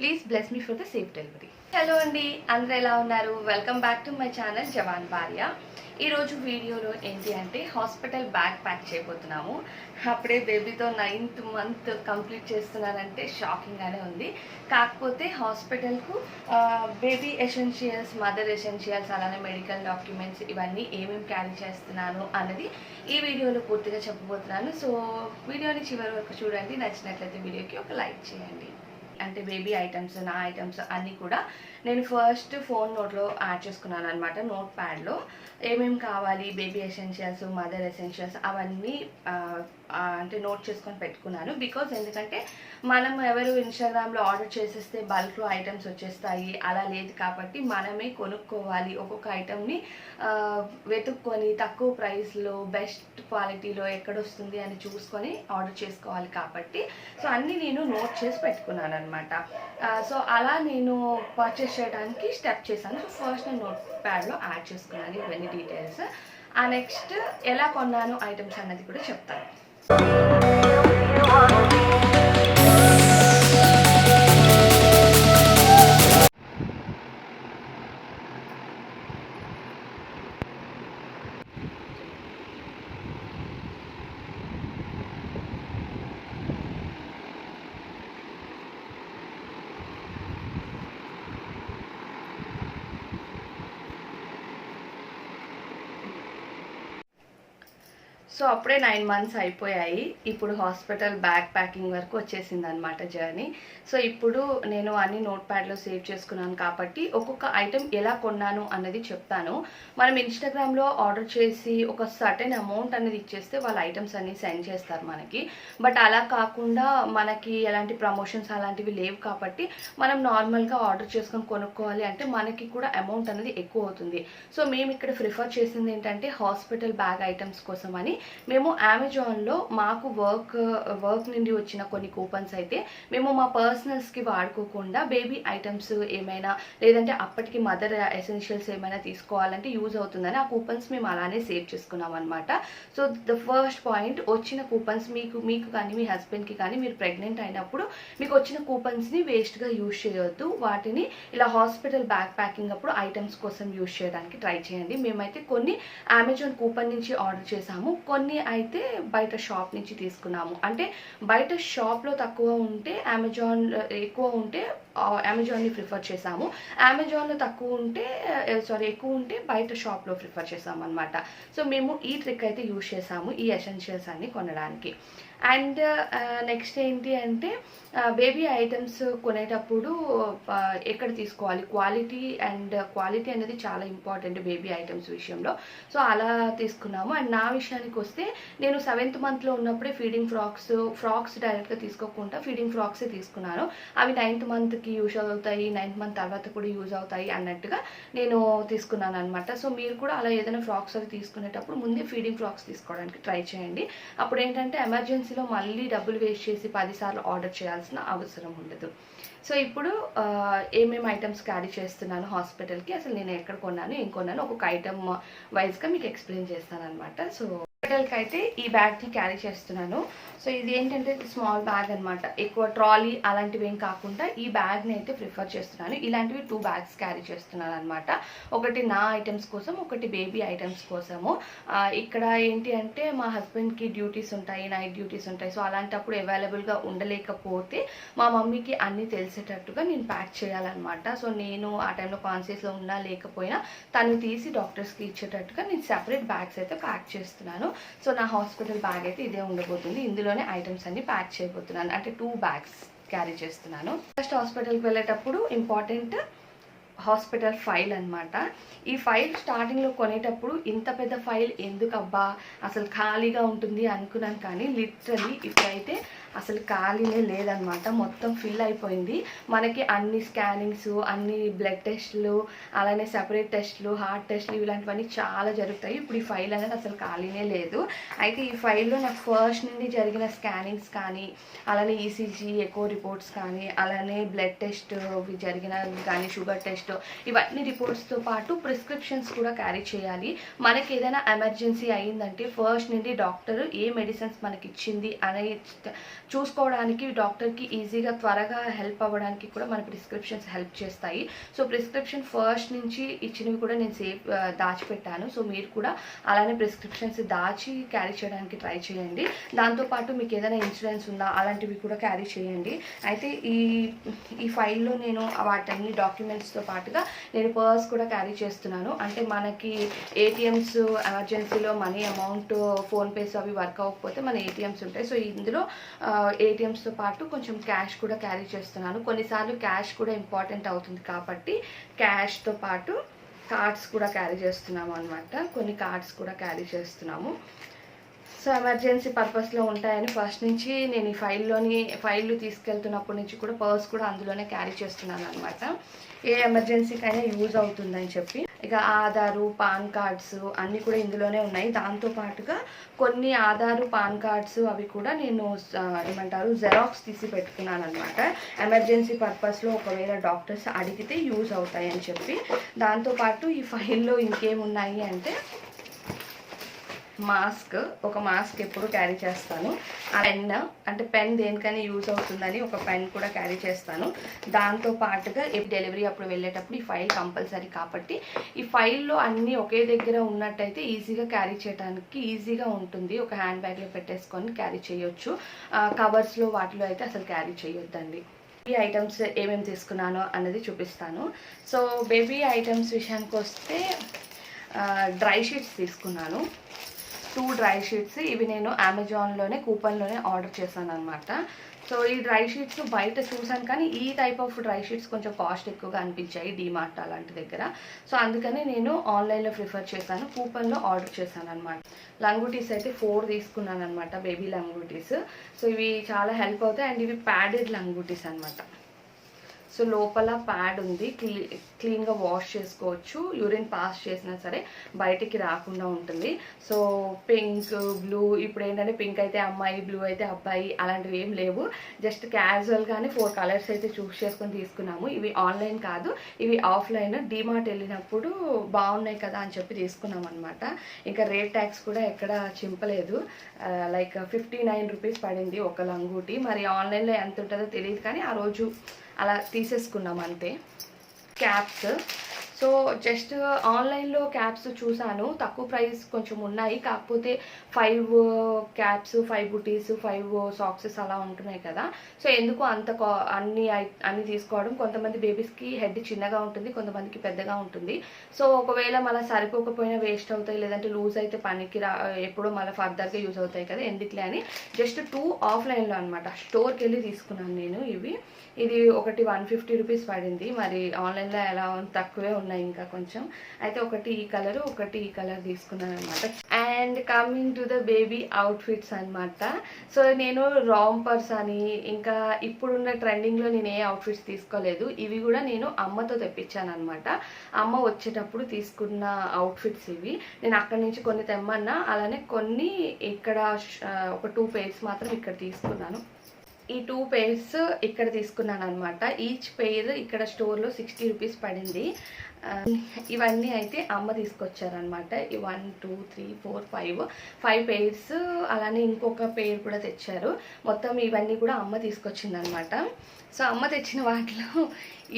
Please bless me for the safe delivery hello అండి. అందరూ ఎలా ఉన్నారు? Welcome back to my channel జవాన్ భార్య ఈరోజు వీడియోలో ఏంటి అంటే హాస్పిటల్ బ్యాగ్ ప్యాక్ చేయబోతున్నాము. అప్పుడే బేబీతో నైన్త్ మంత్ కంప్లీట్ చేస్తున్నానంటే షాకింగ్గానే ఉంది. కాకపోతే హాస్పిటల్కు బేబీ ఎసెన్షియల్స్ మదర్ ఎసెన్షియల్స్ అలానే మెడికల్ డాక్యుమెంట్స్ ఇవన్నీ ఏమేమి క్యారీ చేస్తున్నాను అన్నది ఈ వీడియోలో పూర్తిగా చెప్పబోతున్నాను. సో వీడియోని చివరి వరకు చూడండి. నచ్చినట్లయితే వీడియోకి ఒక లైక్ చేయండి. అంటే బేబీ ఐటమ్స్ నా ఐటమ్స్ అన్నీ కూడా నేను ఫస్ట్ ఫోన్ నోట్లో యాడ్ చేసుకున్నాను అనమాట నోట్ ప్యాడ్లో ఏమేమి కావాలి? బేబీ ఎసెన్షియల్స్ మదర్ ఎసెన్షియల్స్ అవన్నీ అంటే నోట్ చేసుకొని పెట్టుకున్నాను. బికాజ్ ఎందుకంటే మనం ఎవరు ఇన్స్టాగ్రామ్లో ఆర్డర్ చేసేస్తే బల్క్లో ఐటమ్స్ వచ్చేస్తాయి అలా లేదు కాబట్టి మనమే కొనుక్కోవాలి. ఒక్కొక్క ఐటమ్ని వెతుక్కొని తక్కువ ప్రైస్లో బెస్ట్ క్వాలిటీలో ఎక్కడొస్తుంది అని చూసుకొని ఆర్డర్ చేసుకోవాలి కాబట్టి. సో అన్నీ నేను నోట్ చేసి పెట్టుకున్నాను అనమాట సో అలా నేను పర్చేస్ చేయడానికి స్టెప్ చేశాను. సో ఫస్ట్ నేను నోట్ ప్యాడ్లో యాడ్ చేసుకున్నాను ఇవన్నీ డీటెయిల్స్ ఆ నెక్స్ట్ ఎలా కొన్నాను ఐటమ్స్ అన్నది కూడా చెప్తాను. అప్పుడే నైన్ మంత్స్ అయిపోయాయి. ఇప్పుడు హాస్పిటల్ బ్యాగ్ ప్యాకింగ్ వరకు వచ్చేసింది అనమాట జర్నీ. సో ఇప్పుడు నేను అన్ని నోట్ ప్యాడ్లో సేవ్ చేసుకున్నాను కాబట్టి ఒక్కొక్క ఐటెం ఎలా కొన్నాను అన్నది చెప్తాను. మనం ఇన్స్టాగ్రామ్లో ఆర్డర్ చేసి ఒక సర్టెన్ అమౌంట్ అనేది ఇచ్చేస్తే వాళ్ళ ఐటమ్స్ అన్ని సెండ్ చేస్తారు మనకి. బట్ అలా కాకుండా మనకి ఎలాంటి ప్రమోషన్స్ అలాంటివి లేవు కాబట్టి మనం నార్మల్గా ఆర్డర్ చేసుకొని కొనుక్కోవాలి అంటే మనకి కూడా అమౌంట్ అనేది ఎక్కువ అవుతుంది. సో మేము ఇక్కడ ప్రిఫర్ చేసింది ఏంటంటే హాస్పిటల్ బ్యాగ్ ఐటమ్స్ కోసం అని మేము అమెజాన్లో మాకు వర్క్ వర్క్ నుండి వచ్చిన కొన్ని కూపన్స్ అయితే మేము మా పర్సనల్స్కి వాడుకోకుండా బేబీ ఐటమ్స్ ఏమైనా లేదంటే అప్పటికి మదర్ ఎసెన్షియల్స్ ఏమైనా తీసుకోవాలంటే యూజ్ అవుతుందని ఆ కూపన్స్ మేము అలానే సేవ్ చేసుకున్నాం అనమాట సో ద ఫస్ట్ పాయింట్ వచ్చిన కూపన్స్ మీకు మీకు కానీ మీ హస్బెండ్కి కానీ మీరు ప్రెగ్నెంట్ అయినప్పుడు మీకు వచ్చిన కూపన్స్ని వేస్ట్గా యూజ్ చేయొద్దు. వాటిని ఇలా హాస్పిటల్ బ్యాగ్ ప్యాకింగ్ అప్పుడు ఐటమ్స్ కోసం యూజ్ చేయడానికి ట్రై చేయండి. మేమైతే కొన్ని అమెజాన్ కూపన్ నుంచి ఆర్డర్ చేసాము. కొన్ని అయితే బయట షాప్ నుంచి తీసుకున్నాము. అంటే బయట షాప్లో తక్కువ ఉంటే అమెజాన్ ఎక్కువ ఉంటే అమెజాన్ని ప్రిఫర్ చేసాము అమెజాన్లో తక్కువ ఉంటే సారీ ఎక్కువ ఉంటే బయట షాప్లో ప్రిఫర్ చేసాము అనమాట సో మేము ఈ ట్రిక్ అయితే యూజ్ చేసాము ఈ ఎసెన్షియల్స్ అన్ని కొనడానికి. అండ్ నెక్స్ట్ ఏంటి అంటే బేబీ ఐటమ్స్ కొనేటప్పుడు ఎక్కడ తీసుకోవాలి? క్వాలిటీ అండ్ క్వాలిటీ అనేది చాలా ఇంపార్టెంట్ బేబీ ఐటమ్స్ విషయంలో. సో అలా తీసుకున్నాము. అండ్ నా విషయానికి వస్తే నేను సెవెంత్ మంత్లో ఉన్నప్పుడే ఫీడింగ్ ఫ్రాక్స్ ఫ్రాక్స్ డైరెక్ట్గా తీసుకోకుండా ఫీడింగ్ ఫ్రాక్సే తీసుకున్నాను. అవి నైన్త్ మంత్కి యూజ్ అవుతాయి నైన్త్ మంత్ తర్వాత కూడా యూజ్ అవుతాయి అన్నట్టుగా నేను తీసుకున్నాను అనమాట సో మీరు కూడా అలా ఏదైనా ఫ్రాక్స్ అవి తీసుకునేటప్పుడు ముందే ఫీడింగ్ ఫ్రాక్స్ తీసుకోవడానికి ట్రై చేయండి. అప్పుడు ఏంటంటే ఎమర్జెన్సీ ఎమర్జెన్సీలో మళ్ళీ డబ్బులు వేస్ట్ చేసి పదిసార్లు ఆర్డర్ చేయాల్సిన అవసరం ఉండదు. సో ఇప్పుడు ఏమేమి ఐటమ్స్ క్యారీ చేస్తున్నాను హాస్పిటల్కి? అసలు నేను ఎక్కడ కొన్నాను ఏం కొన్నాను? ఒక్కొక్క ఐటమ్ వైజ్గా మీకు ఎక్స్ప్లెయిన్ చేస్తాను అనమాట సో హాస్పిటల్కి అయితే ఈ బ్యాగ్ని క్యారీ చేస్తున్నాను. సో ఇది ఏంటంటే స్మాల్ బ్యాగ్ అనమాట ఎక్కువ ట్రాలీ అలాంటివి ఏం కాకుండా ఈ బ్యాగ్ని అయితే ప్రిఫర్ చేస్తున్నాను. ఇలాంటివి టూ బ్యాగ్స్ క్యారీ చేస్తున్నాను అనమాట ఒకటి నా ఐటమ్స్ కోసం ఒకటి బేబీ ఐటమ్స్ కోసము. ఇక్కడ ఏంటి అంటే మా హస్బెండ్కి డ్యూటీస్ ఉంటాయి నైట్ డ్యూటీస్ ఉంటాయి. సో అలాంటప్పుడు అవైలబుల్గా ఉండలేకపోతే మా మమ్మీకి అన్నీ తెలిసేటట్టుగా నేను ప్యాక్ చేయాలన్నమాట. సో నేను ఆ టైంలో కాన్షియస్లో ఉన్నా లేకపోయినా తను తీసి డాక్టర్స్కి ఇచ్చేటట్టుగా నేను సెపరేట్ బ్యాగ్స్ అయితే ప్యాక్ చేస్తున్నాను. సో నా హాస్పిటల్ బ్యాగ్ అయితే ఇదే ఉండబోతుంది. ఇందులోనే ఐటమ్స్ అన్ని ప్యాక్ చేయబోతున్నాను. అంటే టూ బ్యాగ్స్ క్యారీ చేస్తున్నాను. ఫస్ట్ హాస్పిటల్కి వెళ్ళేటప్పుడు ఇంపార్టెంట్ హాస్పిటల్ ఫైల్ అన్నమాట. ఈ ఫైల్ స్టార్టింగ్లో కొనేటప్పుడు ఇంత పెద్ద ఫైల్ ఎందుకు అబ్బా అసలు ఖాళీగా ఉంటుంది అనుకున్నాను కానీ లిటరలీ ఇప్పుడైతే అసలు ఖాళీనే లేదనమాట. మొత్తం ఫిల్ అయిపోయింది. మనకి అన్ని స్కానింగ్స్ అన్ని బ్లడ్ టెస్ట్లు అలానే సెపరేట్ టెస్ట్లు హార్ట్ టెస్ట్లు ఇలాంటివన్నీ చాలా జరుగుతాయి. ఇప్పుడు ఈ ఫైల్ అనేది అసలు ఖాళీనే లేదు. అయితే ఈ ఫైల్లో నాకు ఫస్ట్ నుండి జరిగిన స్కానింగ్స్ కానీ అలానే ఈసీజీ ఎకో రిపోర్ట్స్ కానీ అలానే బ్లడ్ టెస్ట్ జరిగిన కానీ షుగర్ టెస్ట్ ఇవన్నీ రిపోర్ట్స్తో పాటు ప్రిస్క్రిప్షన్స్ కూడా క్యారీ చేయాలి. మనకి ఏదైనా ఎమర్జెన్సీ అయిందంటే ఫస్ట్ నుండి డాక్టర్ ఏ మెడిసిన్స్ మనకి ఇచ్చింది అనే చూసుకోవడానికి డాక్టర్కి ఈజీగా త్వరగా హెల్ప్ అవ్వడానికి కూడా మన ప్రిస్క్రిప్షన్స్ హెల్ప్ చేస్తాయి. సో ప్రిస్క్రిప్షన్ ఫస్ట్ నుంచి ఇచ్చినవి కూడా నేను సేఫ్ దాచిపెట్టాను. సో మీరు కూడా అలానే ప్రిస్క్రిప్షన్స్ దాచి క్యారీ చేయడానికి ట్రై చేయండి. దాంతోపాటు మీకు ఏదైనా ఇన్సూరెన్స్ ఉందా అలాంటివి కూడా క్యారీ చేయండి. అయితే ఈ ఈ ఫైల్లో నేను వాటన్ని డాక్యుమెంట్స్తో పాటుగా నేను పర్స్ కూడా క్యారీ చేస్తున్నాను. అంటే మనకి ఏటీఎమ్స్ ఎమర్జెన్సీలో మనీ అమౌంట్ ఫోన్పేస్ అవి వర్క్ అవ్వకపోతే మన ఏటీఎమ్స్ ఉంటాయి. సో ఇందులో ఏటీఎమ్స్తో పాటు కొంచెం క్యాష్ కూడా క్యారీ చేస్తున్నాను. కొన్నిసార్లు క్యాష్ కూడా ఇంపార్టెంట్ అవుతుంది కాబట్టి క్యాష్తో పాటు కార్డ్స్ కూడా క్యారీ చేస్తున్నాము అనమాట కొన్ని కార్డ్స్ కూడా క్యారీ చేస్తున్నాము. సో ఎమర్జెన్సీ పర్పస్లో ఉంటాయని ఫస్ట్ నుంచి నేను ఈ ఫైల్లోని ఫైల్ తీసుకెళ్తున్నప్పటి నుంచి కూడా పర్స్ కూడా అందులోనే క్యారీ చేస్తున్నాను అనమాట ఏ ఎమర్జెన్సీకైనా యూజ్ అవుతుందని చెప్పి. ఇక ఆధారు పాన్ కార్డ్స్ అన్నీ కూడా ఇందులోనే ఉన్నాయి. దాంతో పాటుగా కొన్ని ఆధారు పాన్ కార్డ్స్ అవి కూడా నేను ఏమంటారు జెరాక్స్ తీసి పెట్టుకున్నాను అనమాట ఎమర్జెన్సీ పర్పస్లో ఒకవేళ డాక్టర్స్ అడిగితే యూజ్ అవుతాయని చెప్పి. దాంతోపాటు ఈ ఫైల్లో ఇంకేమున్నాయి అంటే మాస్క్ ఒక మాస్క్ ఎప్పుడు క్యారీ చేస్తాను. పెన్ అంటే పెన్ దేనికైనా యూజ్ అవుతుందని ఒక పెన్ కూడా క్యారీ చేస్తాను. దాంతో పాటుగా డెలివరీ అప్పుడు వెళ్ళేటప్పుడు ఈ ఫైల్ కంపల్సరీ కాబట్టి ఈ ఫైల్లో అన్నీ ఒకే దగ్గర ఉన్నట్టయితే ఈజీగా క్యారీ చేయడానికి ఈజీగా ఉంటుంది. ఒక హ్యాండ్ బ్యాగ్లో పెట్టేసుకొని క్యారీ చేయొచ్చు. కవర్స్లో వాటిలో అయితే అసలు క్యారీ చేయొద్దండి. ఈ ఐటమ్స్ ఏమేమి తీసుకున్నానో అన్నది చూపిస్తాను. సో బేబీ ఐటమ్స్ విషయానికి వస్తే డ్రై షీట్స్ తీసుకున్నాను. టూ డ్రై షీట్స్ ఇవి నేను అమెజాన్లోనే కూపన్లోనే ఆర్డర్ చేశాను అనమాట సో ఈ డ్రై షీట్స్ బయట చూసాను కానీ ఈ టైప్ ఆఫ్ డ్రై షీట్స్ కొంచెం కాస్ట్ ఎక్కువగా అనిపించాయి డీమార్ట్ అలాంటి దగ్గర. సో అందుకని నేను ఆన్లైన్లో ప్రిఫర్ చేశాను కూపన్లో ఆర్డర్ చేశాను అనమాట లంగుటీస్ అయితే ఫోర్ తీసుకున్నాను అనమాట బేబీ లంగుటీస్. సో ఇవి చాలా హెల్ప్ అవుతాయి అండ్ ఇవి ప్యాడెడ్ లంగుటీస్ అనమాట సో లోపల ప్యాడ్ ఉంది. క్లీ క్లీన్గా వాష్ చేసుకోవచ్చు. యూరిన్ పాస్ చేసినా సరే బయటికి రాకుండా ఉంటుంది. సో పింక్ బ్లూ ఇప్పుడు ఏంటంటే పింక్ అయితే అమ్మాయి బ్లూ అయితే అబ్బాయి అలాంటివి ఏం లేవు. జస్ట్ క్యాజువల్గానే ఫోర్ కలర్స్ అయితే చూస్ చేసుకొని తీసుకున్నాము. ఇవి ఆన్లైన్ కాదు. ఇవి ఆఫ్లైన్. డిమార్ట్ వెళ్ళినప్పుడు బాగున్నాయి కదా అని చెప్పి తీసుకున్నాం అనమాట ఇంకా రేట్ ట్యాక్స్ కూడా ఎక్కడ చింపలేదు. లైక్ ఫిఫ్టీ నైన్ రూపీస్ పడింది ఒక లంగూటి. మరి ఆన్లైన్లో ఎంత ఉంటుందో తెలియదు కానీ ఆ రోజు అలా తీసేసుకున్నాం అంతే. క్యాప్స్ సో జస్ట్ ఆన్లైన్లో క్యాప్స్ చూశాను. తక్కువ ప్రైస్ కొంచెం ఉన్నాయి. కాకపోతే five caps five booties five socks అలా ఉంటున్నాయి కదా. సో ఎందుకు అంత కా- అన్ని అన్ని తీసుకోవడం? కొంతమంది బేబీస్కి హెడ్ చిన్నగా ఉంటుంది కొంతమందికి పెద్దగా ఉంటుంది. సో ఒకవేళ మళ్ళీ సరిపోకపోయినా వేస్ట్ అవుతాయి లేదంటే లూజ్ అయితే పనికి రా ఎప్పుడో మళ్ళీ ఫర్దర్గా యూజ్ అవుతాయి కదా ఎందుకులే అని జస్ట్ టూ ఆఫ్లైన్లో అనమాట స్టోర్కి వెళ్ళి తీసుకున్నాను నేను ఇవి. ఇది ఒకటి వన్ ఫిఫ్టీ రూపీస్ పడింది. మరి ఆన్లైన్లో ఎలా తక్కువే ఉన్నాయి ఇంకా కొంచెం. అయితే ఒకటి ఈ కలర్ ఒకటి ఈ కలర్ తీసుకున్నాను అనమాట and coming to the baby outfits అన్నమాట. సో నేను రాంపర్స్ అని ఇంకా ఇప్పుడున్న ట్రెండింగ్లో నేను ఏ అవుట్ఫిట్స్ తీసుకోలేదు. ఇవి కూడా నేను అమ్మతో తెప్పించాను అనమాట అమ్మ వచ్చేటప్పుడు తీసుకున్న అవుట్ఫిట్స్ ఇవి. నేను అక్కడి నుంచి కొన్ని తెమ్మన్నా అలానే కొన్ని ఇక్కడ ఒక టూ పేర్స్ మాత్రం ఇక్కడ తీసుకున్నాను. ఈ టూ పేర్స్ ఇక్కడ తీసుకున్నాను అనమాట ఈచ్ పేర్ ఇక్కడ స్టోర్లో సిక్స్టీ రూపీస్ పడింది. ఇవన్నీ అయితే అమ్మ తీసుకొచ్చారనమాట ఈ one two three four five five pairs అలానే ఇంకొక పేర్ కూడా తెచ్చారు. మొత్తం ఇవన్నీ కూడా అమ్మ తీసుకొచ్చిందనమాట సో అమ్మ తెచ్చిన వాటిలో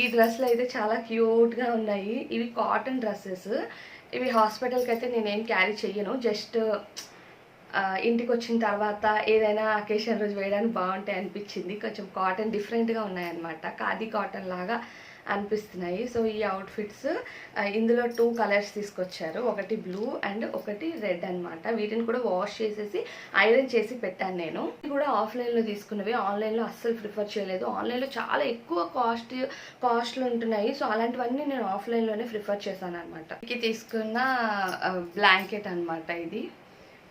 ఈ డ్రెస్సులు అయితే చాలా క్యూట్గా ఉన్నాయి. ఇవి కాటన్ డ్రెస్సెస్ ఇవి హాస్పిటల్కి అయితే నేనేం క్యారీ చెయ్యను. జస్ట్ ఇంటికి వచ్చిన తర్వాత ఏదైనా అకేషన్ రోజు వేయడానికి బాగుంటాయి అనిపించింది. కొంచెం కాటన్ డిఫరెంట్గా ఉన్నాయన్నమాట. ఖాదీ కాటన్ లాగా అనిపిస్తున్నాయి. సో ఈ అవుట్ఫిట్స్ ఇందులో టూ కలర్స్ తీసుకొచ్చారు. ఒకటి బ్లూ అండ్ ఒకటి రెడ్ అన్నమాట. వీటిని కూడా వాష్ చేసేసి ఐరన్ చేసి పెట్టాను నేను. ఇవి కూడా ఆఫ్లైన్లో తీసుకున్నవి. ఆన్లైన్లో అస్సలు ప్రిఫర్ చేయలేదు. ఆన్లైన్లో చాలా ఎక్కువ కాస్ట్ కాస్ట్లు ఉంటున్నాయి. సో అలాంటివన్నీ నేను ఆఫ్లైన్లోనే ప్రిఫర్ చేశాను అనమాట తీసుకున్న బ్లాంకెట్ అనమాట ఇది.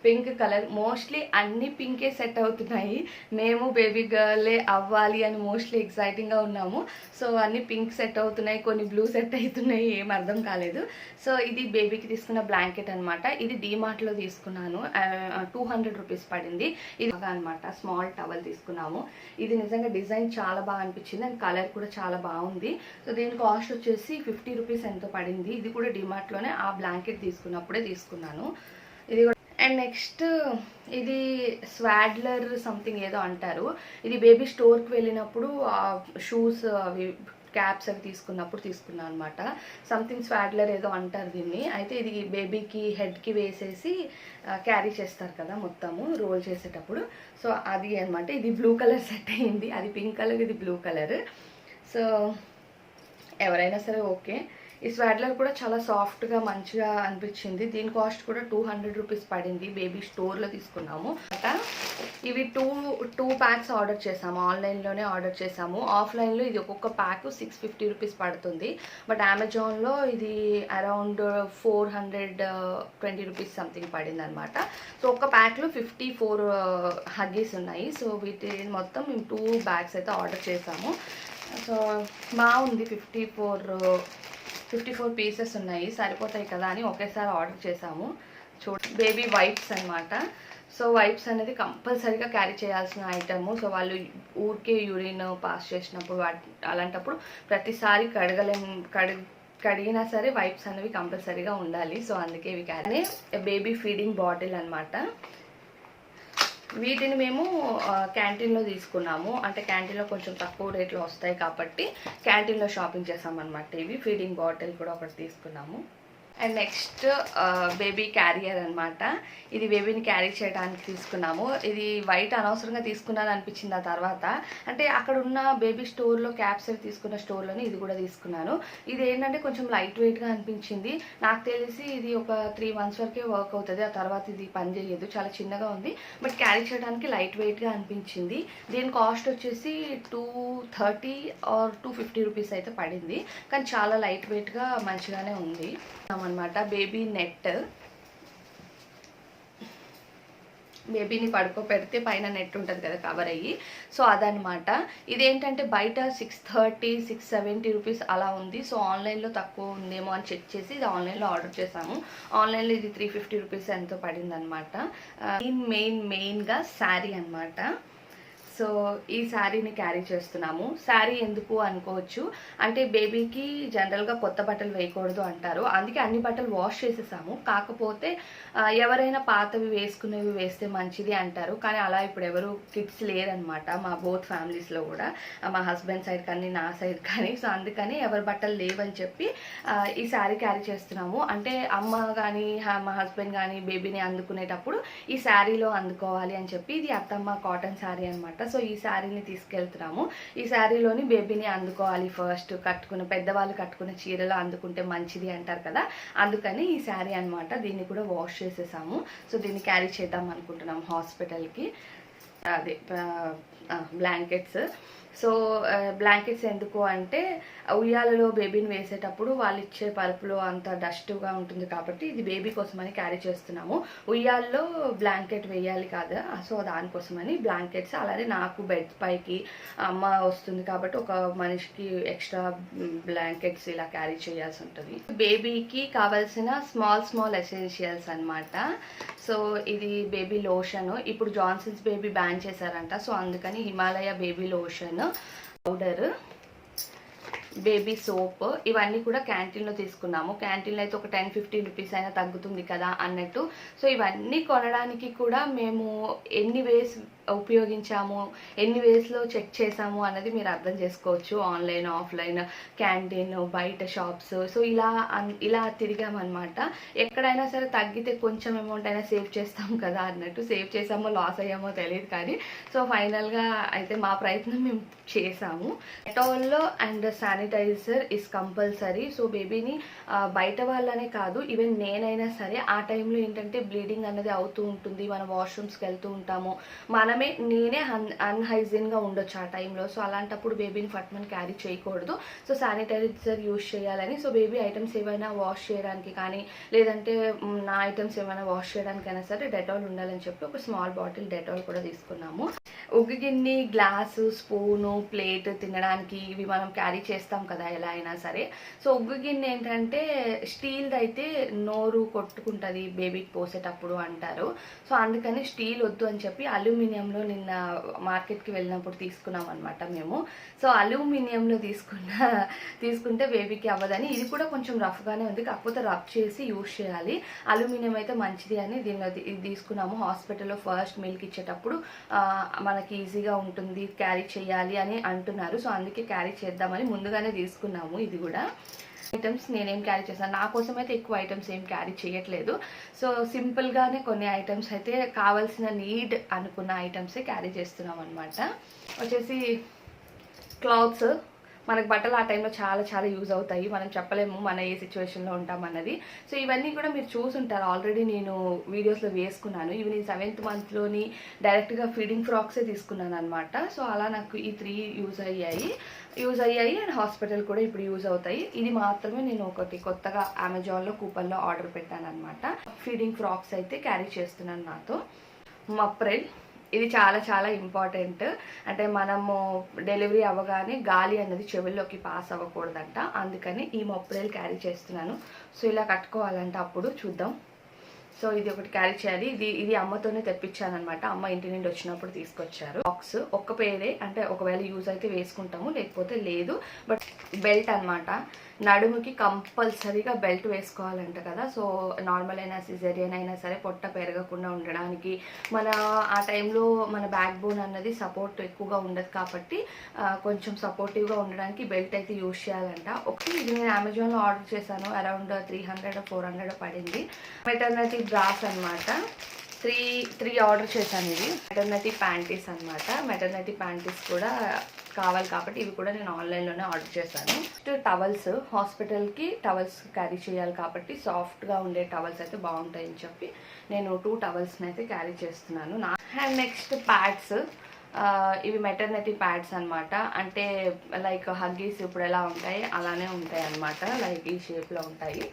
Pink colour. మోస్ట్లీ అన్ని పింకే సెట్ అవుతున్నాయి. మేము బేబీ గర్లే అవ్వాలి అని మోస్ట్లీ ఎక్సైటింగ్గా ఉన్నాము. సో అన్ని పింక్ సెట్ అవుతున్నాయి. కొన్ని బ్లూ సెట్ అవుతున్నాయి. ఏం అర్థం కాలేదు. సో ఇది బేబీకి తీసుకున్న బ్లాంకెట్ అనమాట ఇది డీమార్ట్లో తీసుకున్నాను. టూ హండ్రెడ్ రూపీస్ పడింది. ఇది అనమాట స్మాల్ టవల్ తీసుకున్నాము. ఇది నిజంగా డిజైన్ చాలా బాగా అనిపించింది. అండ్ కలర్ కూడా చాలా బాగుంది. సో దీని కాస్ట్ వచ్చేసి ఫిఫ్టీ రూపీస్ ఎంతో పడింది. ఇది కూడా డిమార్ట్లోనే ఆ బ్లాంకెట్ తీసుకున్నప్పుడే తీసుకున్నాను. ఇది కూడా అండ్ నెక్స్ట్ ఇది స్వాడ్లర్ సంథింగ్ ఏదో అంటారు. ఇది బేబీ స్టోర్కి వెళ్ళినప్పుడు షూస్ అవి క్యాప్స్ అవి తీసుకున్నప్పుడు తీసుకున్నాను అనమాట సంథింగ్ స్వాడ్లర్ ఏదో అంటారు దీన్ని. అయితే ఇది బేబీకి హెడ్కి వేసేసి క్యారీ చేస్తారు కదా మొత్తము రోల్ చేసేటప్పుడు. సో అది అనమాట ఇది బ్లూ కలర్ సెట్ అయింది. అది పింక్ కలర్ ఇది బ్లూ కలర్. సో ఎవరైనా సరే ఓకే. ఈ స్వెటర్ కూడా చాలా సాఫ్ట్గా మంచిగా అనిపించింది. దీని కాస్ట్ కూడా టూ హండ్రెడ్ రూపీస్ పడింది. బేబీ స్టోర్లో తీసుకున్నాము. అట ఇవి టూ టూ ప్యాక్స్ ఆర్డర్ చేసాము. ఆన్లైన్లోనే ఆర్డర్ చేసాము. ఆఫ్లైన్లో ఇది ఒక్కొక్క ప్యాక్ సిక్స్ ఫిఫ్టీ రూపీస్ పడుతుంది. బట్ అమెజాన్లో ఇది around four hundred twenty rupees something పడింది అనమాట సో ఒక ప్యాక్లో ఫిఫ్టీ ఫోర్ హగ్గీస్ ఉన్నాయి. సో వీటి మొత్తం మేము టూ బ్యాగ్స్ అయితే ఆర్డర్ చేసాము. సో బాగుంది. Fifty four fifty four pieces ఉన్నాయి. సరిపోతాయి కదా అని ఒకేసారి ఆర్డర్ చేసాము చూడ బేబీ వైప్స్ అనమాట సో వైప్స్ అనేది కంపల్సరీగా క్యారీ చేయాల్సిన ఐటమ్. సో వాళ్ళు ఊరికే యూరిన్ పాస్ చేసినప్పుడు అలాంటప్పుడు ప్రతిసారి కడగలేం కడి కడిగినా సరే వైప్స్ అనేవి కంపల్సరీగా ఉండాలి. సో అందుకే ఇవి క్యారీ బేబీ ఫీడింగ్ బాటిల్ అనమాట వీటిని మేము క్యాంటీన్లో తీసుకున్నాము. అంటే క్యాంటీన్లో కొంచెం తక్కువ రేట్లో వస్తాయి కాబట్టి క్యాంటీన్లో షాపింగ్ చేసామన్నమాట ఇవి. ఫీడింగ్ బాటిల్ కూడా ఒకటి తీసుకున్నాము. అండ్ నెక్స్ట్ బేబీ క్యారియర్ అనమాట ఇది బేబీని క్యారీ చేయడానికి తీసుకున్నాము. ఇది వైట్ అనవసరంగా తీసుకున్నాను అనిపించింది ఆ తర్వాత. అంటే అక్కడ ఉన్న బేబీ స్టోర్లో క్యాప్స్ తీసుకున్న స్టోర్లోనే ఇది కూడా తీసుకున్నాను. ఇది ఏంటంటే కొంచెం లైట్ వెయిట్గా అనిపించింది. నాకు తెలిసి ఇది ఒక త్రీ మంత్స్ వరకే వర్క్ అవుతుంది. ఆ తర్వాత ఇది పని చేయదు చాలా చిన్నగా ఉంది. బట్ క్యారీ చేయడానికి లైట్ వెయిట్గా అనిపించింది. దీని కాస్ట్ వచ్చేసి two thirty or two fifty rupees అయితే పడింది. కానీ చాలా లైట్ వెయిట్గా మంచిగానే ఉంది. అనమాట బేబీ నెట్. బేబీని పడుకోపెడితే పైన నెట్ ఉంటుంది కదా కవర్ అయ్యి. సో అదనమాట ఇదేంటంటే బయట six thirty six seventy rupees అలా ఉంది. సో ఆన్లైన్లో తక్కువ ఉందేమో అని చెక్ చేసి ఇది ఆన్లైన్లో ఆర్డర్ చేసాము ఆన్లైన్లో ఇది త్రీ ఫిఫ్టీ రూపీస్ ఎంతో పడింది అనమాట మెయిన్ మెయిన్ మెయిన్గా శారీ అనమాట సో ఈ శారీని క్యారీ చేస్తున్నాము. శారీ ఎందుకు అనుకోవచ్చు? అంటే బేబీకి జనరల్గా కొత్త బట్టలు వేయకూడదు అంటారు. అందుకే అన్ని బట్టలు వాష్ చేసేసాము. కాకపోతే ఎవరైనా పాతవి వేసుకునేవి వేస్తే మంచిది అంటారు. కానీ అలా ఇప్పుడు ఎవరు కిడ్స్ లేరనమాట మా బోత్ ఫ్యామిలీస్లో కూడా. మా హస్బెండ్ సైడ్ కానీ నా సైడ్ కానీ. సో అందుకని ఎవరి బట్టలు లేవని చెప్పి ఈ శారీ క్యారీ చేస్తున్నాము. అంటే అమ్మ కానీ మా హస్బెండ్ కానీ బేబీని అందుకునేటప్పుడు ఈ శారీలో అందుకోవాలి అని చెప్పి ఇది అత్తమ్మ కాటన్ శారీ అనమాట సో ఈ శారీని తీసుకెళ్తున్నాము. ఈ శారీలోని బేబీని అందుకోవాలి ఫస్ట్. కట్టుకున్న పెద్దవాళ్ళు కట్టుకున్న చీరలో అందుకుంటే మంచిది అంటారు కదా. అందుకని ఈ శారీ అన్నమాట దీన్ని కూడా వాష్ చేసేసాము. సో దీన్ని క్యారీ చేద్దాం అనుకుంటున్నాం హాస్పిటల్కి. అదే బ్లాంకెట్స్. సో బ్లాంకెట్స్ ఎందుకు అంటే ఉయ్యాలలో బేబీని వేసేటప్పుడు వాళ్ళు ఇచ్చే పరుపులో అంత డస్ట్గా ఉంటుంది కాబట్టి ఇది బేబీ కోసమని క్యారీ చేస్తున్నాము. ఉయ్యాల్లో బ్లాంకెట్ వేయాలి కాదు? సో దానికోసమని బ్లాంకెట్స్ అలానే నాకు బెడ్ పైకి అమ్మ వస్తుంది కాబట్టి ఒక మనిషికి ఎక్స్ట్రా బ్లాంకెట్స్ ఇలా క్యారీ చేయాల్సి ఉంటుంది. బేబీకి కావాల్సిన స్మాల్ స్మాల్ ఎసెన్షియల్స్ అన్నమాట. సో ఇది బేబీ లోషన్ ఇప్పుడు జాన్సన్స్ బేబీ బ్యాన్ చేశారంట. సో అందుకని Himalaya baby lotion powder baby soap ఇవన్నీ కూడా క్యాంటీన్లో తీసుకున్నాము. క్యాంటీన్లో అయితే ఒక టెన్ ఫిఫ్టీన్ రూపీస్ అయినా తగ్గుతుంది కదా అన్నట్టు. సో ఇవన్నీ కొనడానికి కూడా మేము ఎన్ని వేస్ ఉపయోగించాము ఎన్ని వేస్లో చెక్ చేసాము అన్నది మీరు అర్థం చేసుకోవచ్చు. ఆన్లైన్ ఆఫ్లైన్ క్యాంటీన్ బయట షాప్స్ సో ఇలా అన్- ఇలా తిరిగామన్నమాట. ఎక్కడైనా సరే తగ్గితే కొంచెం అమౌంట్ అయినా సేవ్ చేస్తాం కదా అన్నట్టు. సేవ్ చేసామో లాస్ అయ్యామో తెలియదు కానీ సో ఫైనల్గా అయితే మా ప్రయత్నం మేము చేసాము. డెటాల్లో and sanitizer is compulsory so బేబీని బయట వాళ్ళనే కాదు ఈవెన్ నేనైనా సరే ఆ టైంలో ఏంటంటే బ్లీడింగ్ అనేది అవుతూ ఉంటుంది. మనం వాష్రూమ్స్కి వెళ్తూ ఉంటాము. మనమే నేనే అన్ అన్హైజీన్గా ఉండొచ్చు ఆ టైంలో. సో అలాంటప్పుడు బేబీని ఫట్మన్ క్యారీ చేయకూడదు. సో శానిటైజర్ యూస్ చేయాలని. సో బేబీ ఐటమ్స్ ఏవైనా వాష్ చేయడానికి కానీ లేదంటే నా ఐటమ్స్ ఏమైనా వాష్ చేయడానికైనా సరే డెటాల్ ఉండాలని చెప్పి ఒక స్మాల్ బాటిల్ డెటాల్ కూడా తీసుకున్నాము. ఉగ్గు గిన్నె గ్లాసు స్పూను ప్లేట్ తినడానికి ఇవి మనం క్యారీ చేస్తాం కదా ఎలా అయినా సరే. సో ఉగ్గు గిన్నె ఏంటంటే స్టీల్ది అయితే నోరు కొట్టుకుంటుంది బేబీకి పోసేటప్పుడు అంటారు. సో అందుకని స్టీల్ వద్దు అని చెప్పి అల్యూమినియం అల్యూమినియంలో నిన్న మార్కెట్కి వెళ్ళినప్పుడు తీసుకున్నాం అనమాట మేము. సో అలూమినియంలో తీసుకున్న తీసుకుంటే బేబీకి అవ్వదని. ఇది కూడా కొంచెం రఫ్గానే ఉంది. కాకపోతే రబ్ చేసి యూజ్ చేయాలి. అలూమినియం అయితే మంచిది అని దీనిలో ఇది తీసుకున్నాము. హాస్పిటల్లో ఫస్ట్ మిల్క్ ఇచ్చేటప్పుడు మనకి ఈజీగా ఉంటుంది క్యారీ చేయాలి అని అంటున్నారు. సో అందుకే క్యారీ చేద్దామని ముందుగానే తీసుకున్నాము ఇది కూడా. ఐటమ్స్ నేనేం క్యారీ చేశాను. నా కోసం అయితే ఎక్కువ ఐటమ్స్ ఏం క్యారీ చేయట్లేదు. సో సింపుల్గానే కొన్ని ఐటమ్స్ అయితే కావాల్సిన నీడ్ అనుకున్న ఐటమ్సే క్యారీ చేస్తున్నాం అనమాట వచ్చేసి క్లాత్స్ మనకు బట్టలు ఆ టైంలో చాలా చాలా యూజ్ అవుతాయి. మనం చెప్పలేము మన ఏ సిచ్యువేషన్లో ఉంటాం అన్నది. సో ఇవన్నీ కూడా మీరు చూసుంటారు. ఆల్రెడీ నేను వీడియోస్లో వేసుకున్నాను. ఇవి నేను సెవెంత్ మంత్లోని డైరెక్ట్గా ఫీడింగ్ ఫ్రాక్సే తీసుకున్నాను అనమాట సో అలా నాకు ఈ త్రీ యూజ్ అయ్యాయి. యూజ్ అయ్యాయి అండ్ హాస్పిటల్ కూడా ఇప్పుడు యూజ్ అవుతాయి. ఇది మాత్రమే నేను ఒకటి కొత్తగా అమెజాన్లో కూపన్లో ఆర్డర్ పెట్టాను అనమాట ఫీడింగ్ ఫ్రాక్స్ అయితే క్యారీ చేస్తున్నాను నాతో. మప్రెల్ ఇది చాలా చాలా ఇంపార్టెంట్. అంటే మనము డెలివరీ అవ్వగానే గాలి అన్నది చెవుల్లోకి పాస్ అవ్వకూడదంట. అందుకని ఈ మొప్రెల్ క్యారీ చేస్తున్నాను. సో ఇలా కట్టుకోవాలంట అప్పుడు చూద్దాం. సో ఇది ఒకటి క్యారీ చేయాలి. ఇది ఇది అమ్మతోనే తెప్పించాను అనమాట అమ్మ ఇంటి నుండి వచ్చినప్పుడు తీసుకొచ్చారు. బాక్స్ ఒక్క పేరే అంటే ఒకవేళ యూజ్ అయితే వేసుకుంటాము లేకపోతే లేదు. బట్ బెల్ట్ అన్నమాట. నడుముకి కంపల్సరీగా బెల్ట్ వేసుకోవాలంట కదా. సో నార్మల్ అయినా సిజేరియన్ అయినా సరే పొట్ట పెరగకుండా ఉండడానికి మన ఆ టైంలో మన బ్యాక్ బోన్ అన్నది సపోర్ట్ ఎక్కువగా ఉండదు కాబట్టి కొంచెం సపోర్టివ్గా ఉండడానికి బెల్ట్ అయితే యూజ్ చేయాలంట. ఒకటి ఇది నేను అమెజాన్లో ఆర్డర్ చేశాను. Around three hundred four hundred పడింది. మెటర్నటీ బ్రాస్ అన్నమాట. త్రీ త్రీ ఆర్డర్ చేశాను ఇది. మెటర్నటీ ప్యాంటీస్ అన్నమాట. మెటర్నటీ ప్యాంటీస్ కూడా కావాలి కాబట్టి ఇవి కూడా నేను ఆన్లైన్లోనే ఆర్డర్ చేశాను. నెక్స్ట్ టవల్స్ హాస్పిటల్కి టవల్స్ క్యారీ చేయాలి కాబట్టి సాఫ్ట్గా ఉండే టవల్స్ అయితే బాగుంటాయని చెప్పి నేను టూ టవల్స్ని అయితే క్యారీ చేస్తున్నాను. నా అండ్ నెక్స్ట్ ప్యాడ్స్ ఇవి మెటర్నిటీ ప్యాడ్స్ అనమాట అంటే లైక్ హగ్గీస్ ఇప్పుడు ఎలా ఉంటాయి అలానే ఉంటాయి అన్నమాట లైక్ ఈ షేప్లో ఉంటాయి.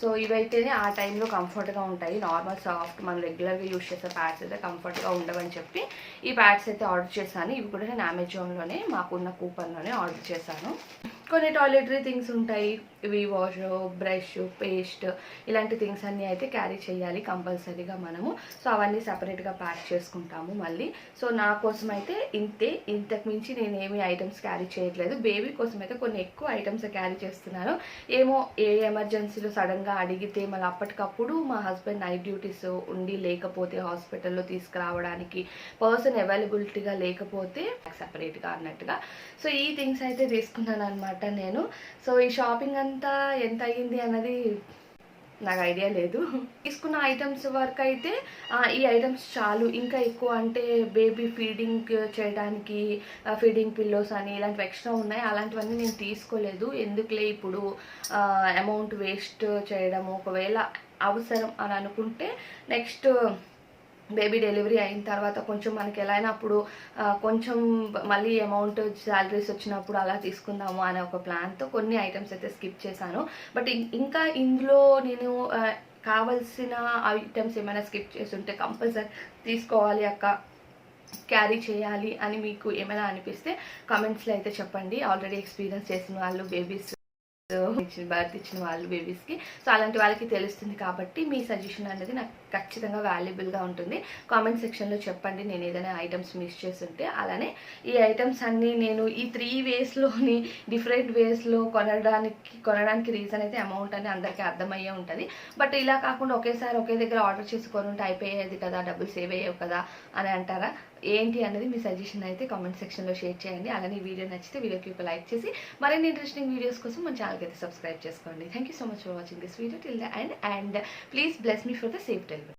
సో ఇవైతేనే ఆ టైంలో కంఫర్ట్గా ఉంటాయి. నార్మల్ సాఫ్ట్ మనం రెగ్యులర్గా యూస్ చేసే ప్యాడ్స్ అయితే కంఫర్ట్గా ఉండవని చెప్పి ఈ ప్యాడ్స్ అయితే ఆర్డర్ చేశాను. ఇవి కూడా నేను అమెజాన్లోనే మాకున్న కూపన్లోనే ఆర్డర్ చేశాను. కొన్ని టాయిలెటరీ థింగ్స్ ఉంటాయి. ఇవి వాష్ బ్రష్ పేస్ట్ ఇలాంటి థింగ్స్ అన్నీ అయితే క్యారీ చేయాలి కంపల్సరీగా మనము. సో అవన్నీ సపరేట్గా ప్యాక్ చేసుకుంటాము మళ్ళీ. సో నా కోసం అయితే ఇంతే. ఇంతకు మించి నేను ఏమి ఐటమ్స్ క్యారీ చేయట్లేదు. బేబీ కోసం అయితే కొన్ని ఎక్కువ ఐటమ్స్ క్యారీ చేస్తున్నాను. ఏమో ఏ ఎమర్జెన్సీలో సడన్గా అడిగితే మళ్ళీ అప్పటికప్పుడు మా హస్బెండ్ నైట్ డ్యూటీస్ ఉండి లేకపోతే హాస్పిటల్లో తీసుకురావడానికి పర్సన్ అవైలబిలిటీగా లేకపోతే సపరేట్గా అన్నట్టుగా. సో ఈ థింగ్స్ అయితే తీసుకున్నాను అనమాట నేను. సో ఈ షాపింగ్ అంతా ఎంత అయ్యింది అన్నది నాకు ఐడియా లేదు. తీసుకున్న ఐటమ్స్ వరకు అయితే ఈ ఐటమ్స్ చాలు. ఇంకా ఎక్కువ అంటే బేబీ ఫీడింగ్ చేయడానికి ఫీడింగ్ పిల్లోస్ అని ఇలాంటివి ఎక్స్ట్రా ఉన్నాయి. అలాంటివన్నీ నేను తీసుకోలేదు. ఎందుకులే ఇప్పుడు అమౌంట్ వేస్ట్ చేయడం ఒకవేళ అవసరం అని అనుకుంటే నెక్స్ట్ బేబీ డెలివరీ అయిన తర్వాత కొంచెం మనకి ఎలా అయినా అప్పుడు కొంచెం మళ్ళీ అమౌంట్ శాలరీస్ వచ్చినప్పుడు అలా తీసుకుందాము అనే ఒక ప్లాన్తో కొన్ని ఐటమ్స్ అయితే స్కిప్ చేశాను. బట్ ఇంకా ఇందులో నేను కావాల్సిన కావలసిన ఐటమ్స్ ఏమైనా స్కిప్ చేసి ఉంటే కంపల్సరీ తీసుకోవాలి అక్క. క్యారీ చేయాలి అని మీకు ఏమైనా అనిపిస్తే కమెంట్స్లో అయితే చెప్పండి. ఆల్రెడీ ఎక్స్పీరియన్స్ చేసిన వాళ్ళు బేబీస్ ఇచ్చిన బర్త్ ఇచ్చిన వాళ్ళు బేబీస్కి. సో అలాంటి వాళ్ళకి తెలుస్తుంది కాబట్టి మీ సజెషన్ అనేది నాకు ఖచ్చితంగా వాల్యుబుల్గా ఉంటుంది. కామెంట్ సెక్షన్లో చెప్పండి నేను ఏదైనా ఐటమ్స్ మిస్ చేస్తుంటే. అలానే ఈ ఐటమ్స్ అన్నీ నేను ఈ త్రీ వేస్లోని డిఫరెంట్ వేస్లో కొనడానికి కొనడానికి రీజన్ అయితే అమౌంట్ అని అందరికీ అర్థమయ్యే ఉంటుంది. బట్ ఇలా కాకుండా ఒకేసారి ఒకే దగ్గర ఆర్డర్ చేసుకొని ఉంటే అయిపోయేది కదా డబ్బులు సేవ్ అయ్యేవి కదా అని అంటారా? ఏంటి అనేది మీ సజెషన్ అయితే కామెంట్ సెక్షన్లో షేర్ చేయండి. అలానే వీడియో నచ్చితే వీడియోకి ఒక లైక్ చేసి మరిన్ని ఇంట్రెస్టింగ్ వీడియోస్ కోసం మన ఛానల్కి అయితే సబ్స్క్రైబ్ చేసుకోండి. Thank you so much for watching this video till the and and please bless me for the safe delivery